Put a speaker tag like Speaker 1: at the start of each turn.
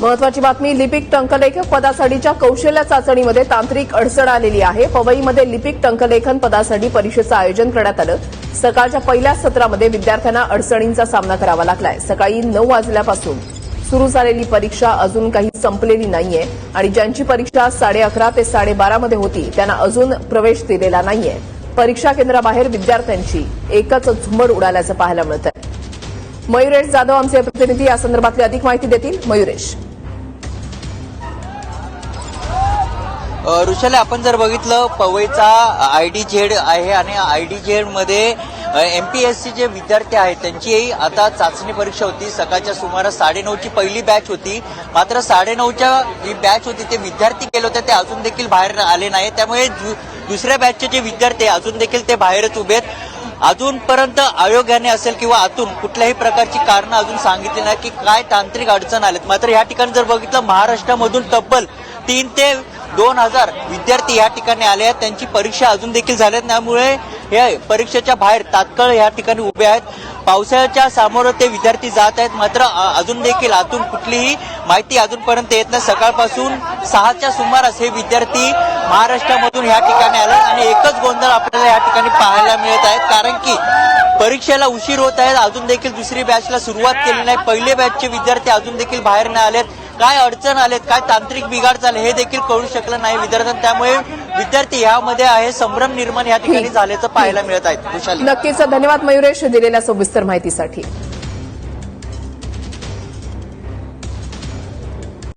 Speaker 1: महत्वाची बातमी लिपिक टंकलेखक पदासाठीच्या कौशल्य चाचणीमध्ये तांत्रिक अडचण आलेली आहे. पवईमध्ये लिपिक टंकलेखन पदासाठी परीक्षेचं आयोजन करण्यात आलं. सकाळच्या पहिल्या सत्रामध्ये विद्यार्थ्यांना अडचणींचा सामना करावा लागलाय. सकाळी नऊ वाजल्यापासून सुरू झालेली परीक्षा अजून काही संपलेली नाहीये आणि ज्यांची परीक्षा साडे अकरा ते साडेबारामध्ये होती त्यांना अजून प्रवेश दिलेला नाहीये. परीक्षा केंद्राबाहेर विद्यार्थ्यांची एकच झुंबड उडाल्याचं पाहायला मिळत आहे मयुरेश जाधव आमचे प्रतिनिधी या संदर्भातली अधिक माहिती देतील मयुरेश.
Speaker 2: ऋषाले आपण जर बघितलं पवईचा आय डी झेड आहे आणि आय डी झेडमध्ये एम पी एस सी जे विद्यार्थी आहेत त्यांची आता चाचणी परीक्षा होती. सकाळच्या सुमारास साडेनऊची पहिली बॅच होती. मात्र साडेनऊच्या जी बॅच होती ते विद्यार्थी गेले होते ते अजून देखील बाहेर आले नाही त्यामुळे दु- दुसऱ्या बॅचचे जे विद्यार्थी अजून देखील ते बाहेरच उभे आहेत. अजूनपर्यंत आयोगाने असेल किंवा आतून कुठल्याही प्रकारची कारणं अजून सांगितली नाही की काय तांत्रिक अडचण आलेत. मात्र या ठिकाणी जर बघितलं महाराष्ट्रामधून तब्बल तीन ते दोन हजार विद्यार्थी या ठिकाणी आले आहेत. त्यांची परीक्षा अजून देखील झाल्या त्यामुळे हे परीक्षेच्या बाहेर तात्काळ या ठिकाणी उभे आहेत. पावसाळ्याच्या सामोरं ते विद्यार्थी जात आहेत. मात्र अजून देखील आतून कुठलीही माहिती अजूनपर्यंत येत नाही. सकाळपासून सहाच्या सुमारास हे विद्यार्थी महाराष्ट्रामधून या ठिकाणी आले आणि एकच गोंधळ आपल्याला या ठिकाणी पाहायला मिळत आहेत. कारण की परीक्षेला उशीर होत आहे अजून देखील दुसरी बॅचला सुरुवात केली नाही. पहिले बॅचचे विद्यार्थी अजून देखील बाहेर नाही आलेत. काय अडचण आलेत? काय तांत्रिक बिघाड झाले? हे देखील कळू शकलं नाही विद्यार्थ्यांना. त्यामुळे विद्यार्थी यामध्ये आहे संभ्रम निर्माण या ठिकाणी झाल्याचं पाहायला मिळत आहे.
Speaker 1: नक्कीच धन्यवाद मयुरेश दिलेल्या सविस्तर माहितीसाठी.